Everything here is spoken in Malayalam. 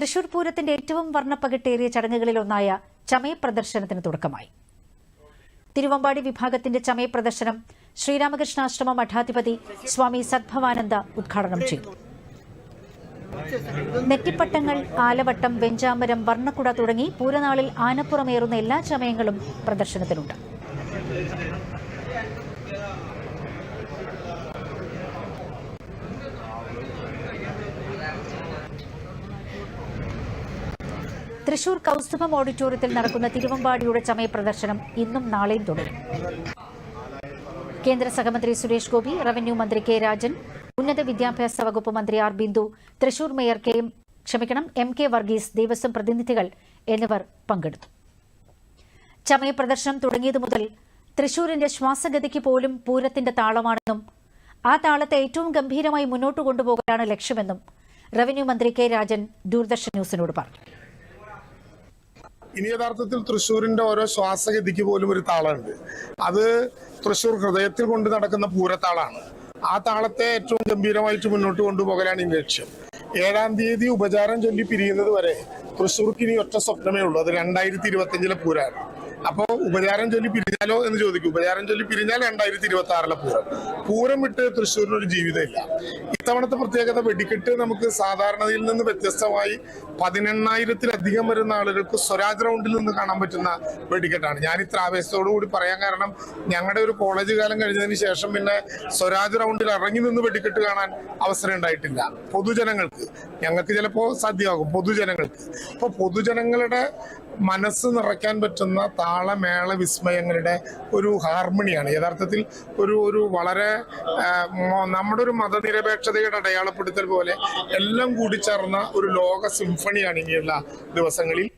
തൃശൂർ പൂരത്തിന്റെ ഏറ്റവും വർണപ്പകിട്ടേറിയ ചടങ്ങുകളിലൊന്നായ ചമയ പ്രദർശനത്തിന് തുടക്കമായി. തിരുവമ്പാടി വിഭാഗത്തിന്റെ ചമയ പ്രദർശനം ശ്രീരാമകൃഷ്ണാശ്രമ മഠാധിപതി സ്വാമി സദ്ഭവാനന്ദ ഉദ്ഘാടനം ചെയ്തു. നെറ്റിപ്പട്ടങ്ങൾ ആലവട്ടം വെഞ്ചാമരം വർണക്കുട തുടങ്ങി പൂരനാളിൽ ആനപ്പുറമേറുന്ന എല്ലാ ചമയങ്ങളും പ്രദർശനത്തിനുണ്ട്. തൃശൂർ കൗസ്തുഭം ഓഡിറ്റോറിയത്തിൽ നടക്കുന്ന തിരുവമ്പാടിയുടെ ചമയ പ്രദർശനം ഇന്നും നാളെയും തുടരും. കേന്ദ്ര സഹമന്ത്രി സുരേഷ് ഗോപി റവന്യൂ മന്ത്രി കെ രാജൻ ഉന്നത വിദ്യാഭ്യാസ വകുപ്പ് മന്ത്രി R Bindu Thrissur mayor K ക്ഷമിക്കണം എം കെ വർഗീസ് ദേവസ്വം പ്രതിനിധികൾ എന്നിവർ പങ്കെടുത്തു. ചമയ പ്രദർശനം തുടങ്ങിയതു മുതൽ തൃശൂരിന്റെ ശ്വാസഗതിക്ക് പോലും പൂരത്തിന്റെ താളമാണെന്നും ആ താളത്തെ ഏറ്റവും ഗംഭീരമായി മുന്നോട്ട് കൊണ്ടുപോകാനാണ് ലക്ഷ്യമെന്നും റവന്യൂ മന്ത്രി കെ രാജൻ ദൂരദർശൻ ന്യൂസിനോട് പറഞ്ഞു. ഇനി യഥാർത്ഥത്തിൽ തൃശ്ശൂരിന്റെ ഓരോ ശ്വാസഗതിക്ക് പോലും ഒരു താളമുണ്ട്. അത് തൃശ്ശൂർ ഹൃദയത്തിൽ കൊണ്ട് നടക്കുന്ന പൂരത്താളാണ്. ആ താളത്തെ ഏറ്റവും ഗംഭീരമായിട്ട് മുന്നോട്ട് കൊണ്ടുപോകലാണ് ഈ ലക്ഷ്യം. ഏഴാം തീയതി ഉപചാരം ചൊല്ലി പിരിയുന്നത് വരെ തൃശ്ശൂർക്ക് ഇനി ഒറ്റ സ്വപ്നമേ ഉള്ളൂ. അത് രണ്ടായിരത്തി ഇരുപത്തി പൂരാണ്. അപ്പോൾ ഉപചാരം ചൊല്ലി പിരിഞ്ഞാലോ എന്ന് ചോദിക്കും. ഉപചാരം ചൊല്ലി പിരിഞ്ഞാൽ രണ്ടായിരത്തി ഇരുപത്തി ആറിലെ പൂരം. പൂരം വിട്ട് തൃശ്ശൂരിന് ഒരു ജീവിതമില്ല. ഇത്തവണത്തെ പ്രത്യേകത വെടിക്കെട്ട് നമുക്ക് സാധാരണയിൽ നിന്ന് വ്യത്യസ്തമായി പതിനെണ്ണായിരത്തിലധികം വരുന്ന ആളുകൾക്ക് സ്വരാജ് റൗണ്ടിൽ നിന്ന് കാണാൻ പറ്റുന്ന വെടിക്കെട്ടാണ്. ഞാൻ ഇത്ര ആവേശത്തോടു കൂടി പറയാൻ കാരണം ഞങ്ങളുടെ ഒരു കോളേജ് കാലം കഴിഞ്ഞതിന് ശേഷം പിന്നെ സ്വരാജ് റൗണ്ടിൽ ഇറങ്ങി നിന്ന് വെടിക്കെട്ട് കാണാൻ അവസരം ഉണ്ടായിട്ടില്ല. പൊതുജനങ്ങൾക്ക്. ഞങ്ങൾക്ക് ചിലപ്പോൾ സാധ്യമാകും പൊതുജനങ്ങൾക്ക്. അപ്പോൾ പൊതുജനങ്ങളുടെ മനസ്സ് നിറയ്ക്കാൻ പറ്റുന്ന താളമേള വിസ്മയങ്ങളുടെ ഒരു ഹാർമണിയാണ്. യഥാർത്ഥത്തിൽ ഒരു ഒരു വളരെ നമ്മുടെ ഒരു മതനിരപേക്ഷതയുടെ അടയാളപ്പെടുത്തൽ പോലെ എല്ലാം കൂടിച്ചേർന്ന ഒരു ലോക സിംഫണിയാണ് ഇനിയുള്ള ദിവസങ്ങളിൽ.